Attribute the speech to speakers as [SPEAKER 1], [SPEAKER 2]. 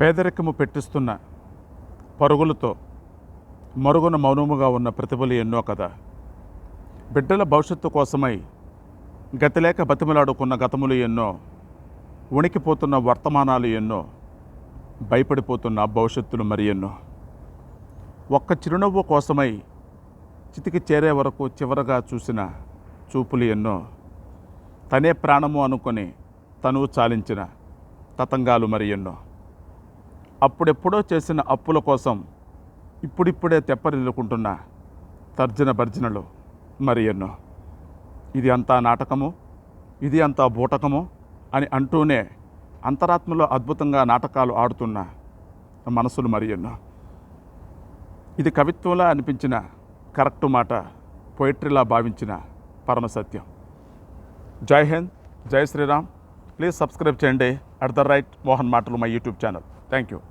[SPEAKER 1] పేదరికము పెట్టిస్తున్న పరుగులతో మరుగున మౌనముగా ఉన్న ప్రతిభలు ఎన్నో కదా. బిడ్డల భవిష్యత్తు కోసమై గతిలేక బతిమలాడుకున్న గతములు ఎన్నో ఉనికిపోతున్న వర్తమానాలు ఎన్నో భయపడిపోతున్న భవిష్యత్తులు మరి ఎన్నో. ఒక్క చిరునవ్వు కోసమై చితికి చేరే వరకు చివరగా చూసిన చూపులు ఎన్నో. తనే ప్రాణము అనుకొని తనువు చాలించిన తతంగాలు మరి ఎన్నో. అప్పుడెప్పుడో చేసిన అప్పుల కోసం ఇప్పుడిప్పుడే తెప్పరిల్లుకుంటున్న తర్జన భర్జనలు మరి ఎన్నో. ఇది అంతా నాటకము? ఇది అంతా బూటకము? అని అంటూనే అంతరాత్మలో అద్భుతంగా నాటకాలు ఆడుతున్న మనసులు మరి ఎన్నో. ఇది కవిత్వంలా అనిపించిన కరెక్ట్ మాట పొయిట్రీలా భావించిన పరమసత్యం. జై హింద్ జై శ్రీరామ్. ప్లీజ్ సబ్స్క్రైబ్ చేయండి. అట్ ద రైట్ మోహన్ మాటలు my YouTube channel. Thank you.